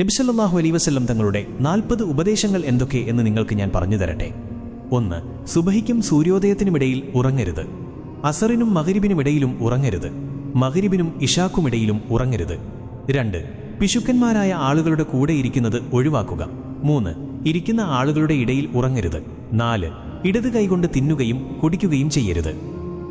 നബിസല്ലാഹു അലൈ വസല്ലം തങ്ങളുടെ നാൽപ്പത് ഉപദേശങ്ങൾ എന്തൊക്കെ എന്ന് നിങ്ങൾക്ക് ഞാൻ പറഞ്ഞു തരട്ടെ. ഒന്ന് സുബഹിക്കും സൂര്യോദയത്തിനുമിടയിൽ ഉറങ്ങരുത്. അസറിനും മകരിബിനുമിടയിലും ഉറങ്ങരുത്. മകരിബിനും ഇഷാക്കുമിടയിലും ഉറങ്ങരുത്. രണ്ട് പിശുക്കന്മാരായ ആളുകളുടെ കൂടെ ഇരിക്കുന്നത് ഒഴിവാക്കുക. മൂന്ന് ഇരിക്കുന്ന ആളുകളുടെ ഇടയിൽ ഉറങ്ങരുത്. നാല് ഇടത് കൈകൊണ്ട് തിന്നുകയും കുടിക്കുകയും ചെയ്യരുത്.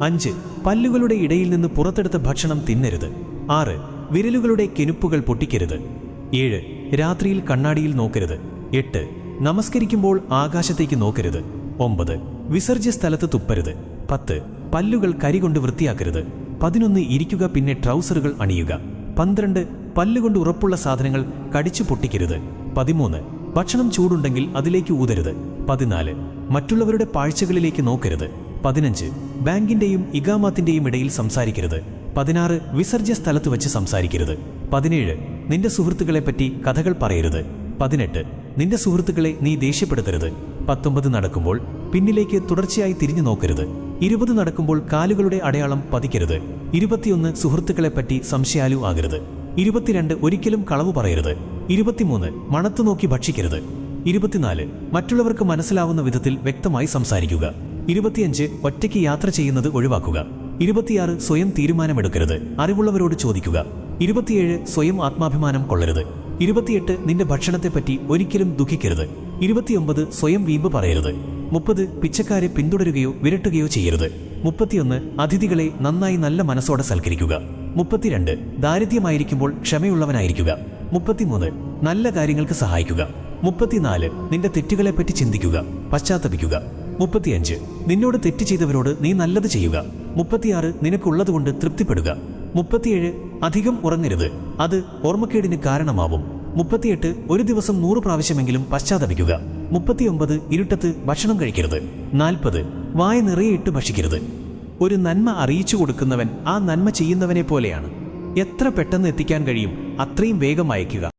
അഞ്ച് പല്ലുകളുടെ ഇടയിൽ നിന്ന് പുറത്തെടുത്ത ഭക്ഷണം തിന്നരുത്. ആറ് വിരലുകളുടെ കെനുപ്പുകൾ പൊട്ടിക്കരുത്. ഏഴ് രാത്രിയിൽ കണ്ണാടിയിൽ നോക്കരുത്. എട്ട് നമസ്കരിക്കുമ്പോൾ ആകാശത്തേക്ക് നോക്കരുത്. ഒമ്പത് വിസർജ്യ സ്ഥലത്ത് തുപ്പരുത്. പത്ത് പല്ലുകൾ കരികൊണ്ട് വൃത്തിയാക്കരുത്. പതിനൊന്ന് ഇരിക്കുക പിന്നെ ട്രൗസറുകൾ അണിയുക. പന്ത്രണ്ട് പല്ലുകൊണ്ട് ഉറപ്പുള്ള സാധനങ്ങൾ കടിച്ചു പൊട്ടിക്കരുത്. പതിമൂന്ന് ഭക്ഷണം ചൂടുണ്ടെങ്കിൽ അതിലേക്ക് ഊതരുത്. പതിനാല് മറ്റുള്ളവരുടെ പാഴ്ചകളിലേക്ക് നോക്കരുത്. പതിനഞ്ച് ബാങ്കിന്റെയും ഇഗാമാത്തിന്റെയും ഇടയിൽ സംസാരിക്കരുത്. പതിനാറ് വിസർജ്യ സ്ഥലത്ത് വെച്ച് സംസാരിക്കരുത്. പതിനേഴ് നിന്റെ സുഹൃത്തുക്കളെപ്പറ്റി കഥകൾ പറയരുത്. പതിനെട്ട് നിന്റെ സുഹൃത്തുക്കളെ നീ ദേഷ്യപ്പെടുത്തരുത്. പത്തൊമ്പത് നടക്കുമ്പോൾ പിന്നിലേക്ക് തുടർച്ചയായി തിരിഞ്ഞു നോക്കരുത്. ഇരുപത് നടക്കുമ്പോൾ കാലുകളുടെ അടയാളം പതിക്കരുത്. ഇരുപത്തിയൊന്ന് സുഹൃത്തുക്കളെപ്പറ്റി സംശയാലു ആകരുത്. ഇരുപത്തിരണ്ട് ഒരിക്കലും കളവ് പറയരുത്. ഇരുപത്തിമൂന്ന് മണത്തു നോക്കി ഭക്ഷിക്കരുത്. ഇരുപത്തിനാല് മറ്റുള്ളവർക്ക് മനസ്സിലാവുന്ന വിധത്തിൽ വ്യക്തമായി സംസാരിക്കുക. ഇരുപത്തിയഞ്ച് ഒറ്റയ്ക്ക് യാത്ര ചെയ്യുന്നത് ഒഴിവാക്കുക. ഇരുപത്തിയാറ് സ്വയം തീരുമാനമെടുക്കരുത്. അറിവുള്ളവരോട് ചോദിക്കുക. ഇരുപത്തിയേഴ് സ്വയം ആത്മാഭിമാനം കൊള്ളരുത്. ഇരുപത്തിയെട്ട് നിന്റെ ഭക്ഷണത്തെപ്പറ്റി ഒരിക്കലും ദുഃഖിക്കരുത്. ഇരുപത്തിയൊമ്പത് സ്വയം വീമ്പ് പറയരുത്. മുപ്പത് പിച്ചക്കാരെ പിന്തുടരുകയോ വിരട്ടുകയോ ചെയ്യരുത്. മുപ്പത്തിയൊന്ന് അതിഥികളെ നന്നായി നല്ല മനസ്സോടെ സൽക്കരിക്കുക. മുപ്പത്തിരണ്ട് ദാരിദ്ര്യമായിരിക്കുമ്പോൾ ക്ഷമയുള്ളവനായിരിക്കുക. മുപ്പത്തിമൂന്ന് നല്ല കാര്യങ്ങൾക്ക് സഹായിക്കുക. മുപ്പത്തിനാല് നിന്റെ തെറ്റുകളെപ്പറ്റി ചിന്തിക്കുക പശ്ചാത്തപിക്കുക. മുപ്പത്തിയഞ്ച് നിന്നോട് തെറ്റ് ചെയ്തവരോട് നീ നല്ലത് ചെയ്യുക. മുപ്പത്തിയാറ് നിനക്കുള്ളതുകൊണ്ട് തൃപ്തിപ്പെടുക. മുപ്പത്തിയേഴ് അധികം ഉറങ്ങരുത്. അത് ഓർമ്മക്കേടിന് കാരണമാവും. മുപ്പത്തിയെട്ട് ഒരു ദിവസം നൂറ് പ്രാവശ്യമെങ്കിലും പശ്ചാത്തപിക്കുക. മുപ്പത്തിയൊമ്പത് ഇരുട്ടത്ത് ഭക്ഷണം കഴിക്കരുത്. നാൽപ്പത് വായ നിറയെ ഇട്ട് ഭക്ഷിക്കരുത്. ഒരു നന്മ അറിയിച്ചു കൊടുക്കുന്നവൻ ആ നന്മ ചെയ്യുന്നവനെ പോലെയാണ്. എത്ര പെട്ടെന്ന് എത്തിക്കാൻ കഴിയും അത്രയും വേഗം അയക്കുക.